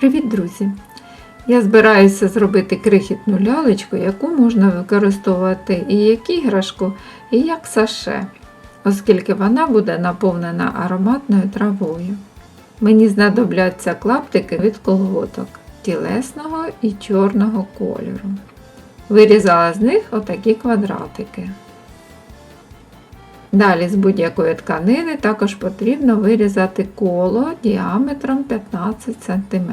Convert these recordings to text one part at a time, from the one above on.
Привіт, друзі! Я збираюся зробити крихітну лялечку, яку можна використовувати і як іграшку, і як саше, оскільки вона буде наповнена ароматною травою. Мені знадобляться клаптики від колготок тілесного і чорного кольору. Вирізала з них отакі квадратики. Далі з будь-якої тканини також потрібно вирізати коло діаметром 15 см.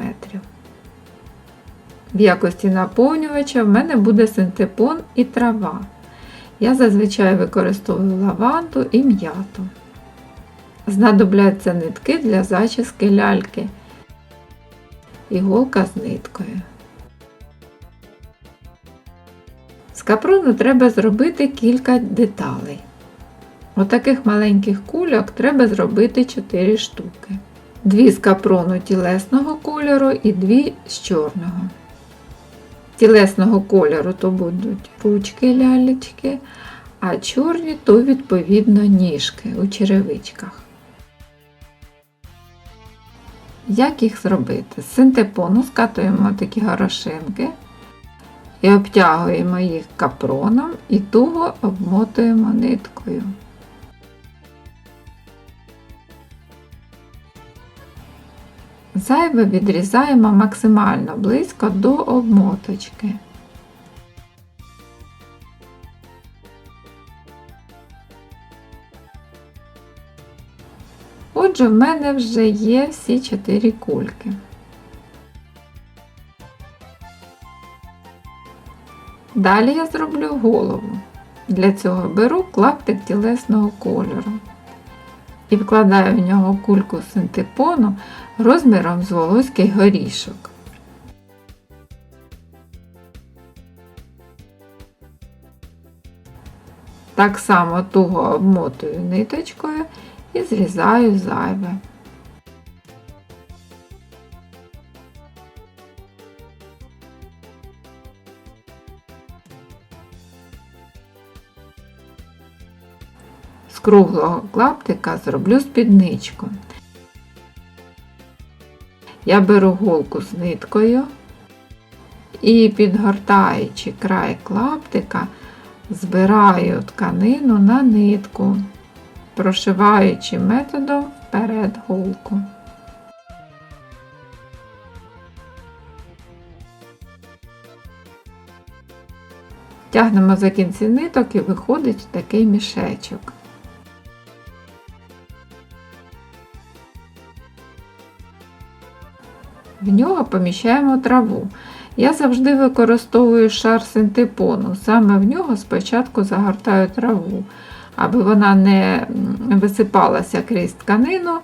В якості наповнювача в мене буде синтепон і трава. Я зазвичай використовую лаванду і м'яту. Знадобляться нитки для зачіски ляльки, іголка з ниткою. З капрону треба зробити кілька деталей. Отаких маленьких кульок треба зробити 4 штуки. Дві з капрону тілесного кольору і дві з чорного. Тілесного кольору то будуть ручки лялечки, а чорні то відповідно ніжки у черевичках. Як їх зробити? З синтепону скатуємо такі горошинки і обтягуємо їх капроном і туго обмотуємо ниткою. Зайве відрізаємо максимально близько до обмоточки. Отже, в мене вже є всі чотири кульки. Далі я зроблю голову. Для цього беру клаптик тілесного кольору і вкладаю в нього кульку синтепону розміром з волоський горішок. Так само туго обмотую ниточкою і зрізаю зайве. З круглого клаптика зроблю спідничку. Я беру голку з ниткою і, підгортаючи край клаптика, збираю тканину на нитку, прошиваючи методом вперед голку. Тягнемо за кінці ниток і виходить такий мішечок. В нього поміщаємо траву. Я завжди використовую шар синтепону. Саме в нього спочатку загортаю траву, аби вона не висипалася крізь тканину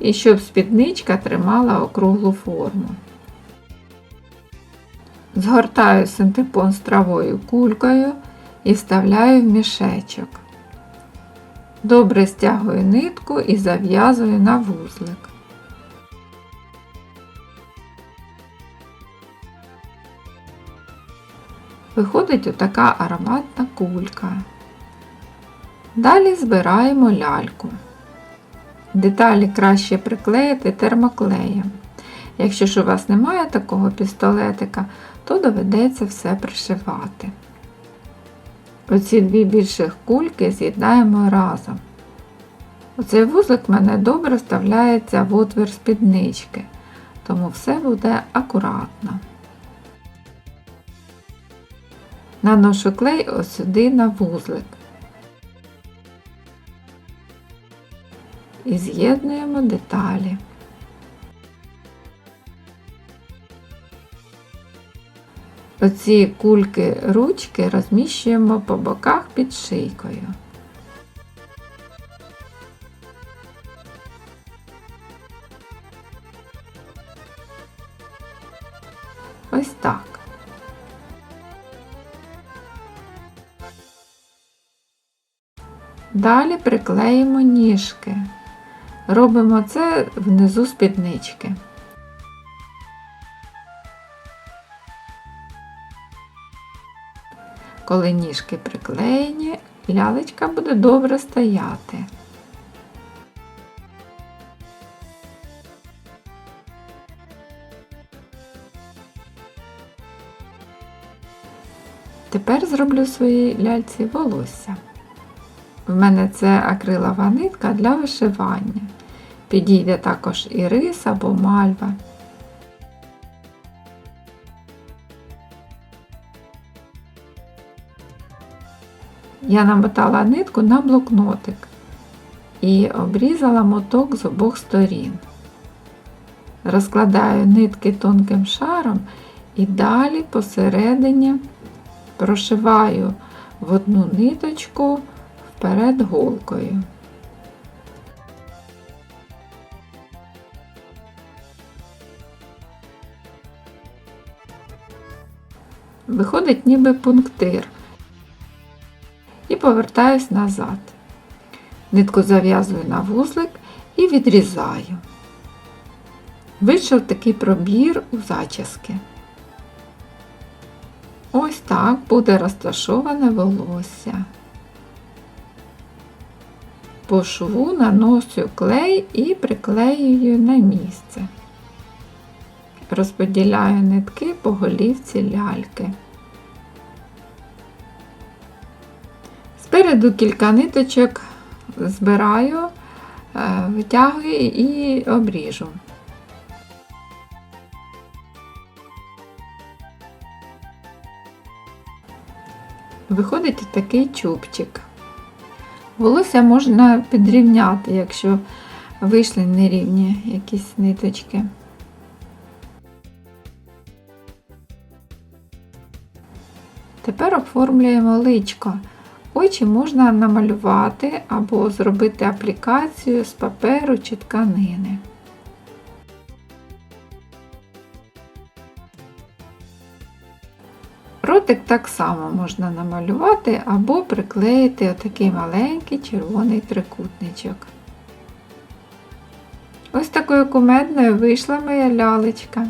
і щоб спідничка тримала округлу форму. Згортаю синтепон з травою кулькою і вставляю в мішечок. Добре стягую нитку і зав'язую на вузлик. Виходить отака ароматна кулька. Далі збираємо ляльку. Деталі краще приклеїти термоклеєм. Якщо ж у вас немає такого пістолетика, то доведеться все пришивати. Оці дві більших кульки з'єднаємо разом. Оцей вузлик в мене добре вставляється в отвір спіднички, тому все буде акуратно. Наношу клей ось сюди на вузлик. І з'єднуємо деталі. Оці кульки ручки розміщуємо по боках під шийкою. Ось так. Далі приклеїмо ніжки. Робимо це внизу спіднички. Коли ніжки приклеєні, лялечка буде добре стояти. Тепер зроблю своїй ляльці волосся. В мене це акрилова нитка для вишивання. Підійде також і рис або мальва. Я намотала нитку на блокнотик і обрізала моток з обох сторін. Розкладаю нитки тонким шаром і далі посередині прошиваю в одну ниточку вперед голкою. Виходить ніби пунктир. І повертаюсь назад. Нитку зав'язую на вузлик і відрізаю. Вийшов такий пробір у зачіски. Ось так буде розташоване волосся. По шву наносю клей і приклеюю на місце. Розподіляю нитки по голівці ляльки. Спереду кілька ниточок збираю, е, витягую і обріжу. Виходить такий чубчик. Волосся можна підрівняти, якщо вийшли нерівні якісь ниточки. Тепер оформлюємо личко. Очі можна намалювати або зробити аплікацію з паперу чи тканини. Ротик так само можна намалювати або приклеїти отакий маленький червоний трикутничок. Ось такою кумедною вийшла моя лялечка.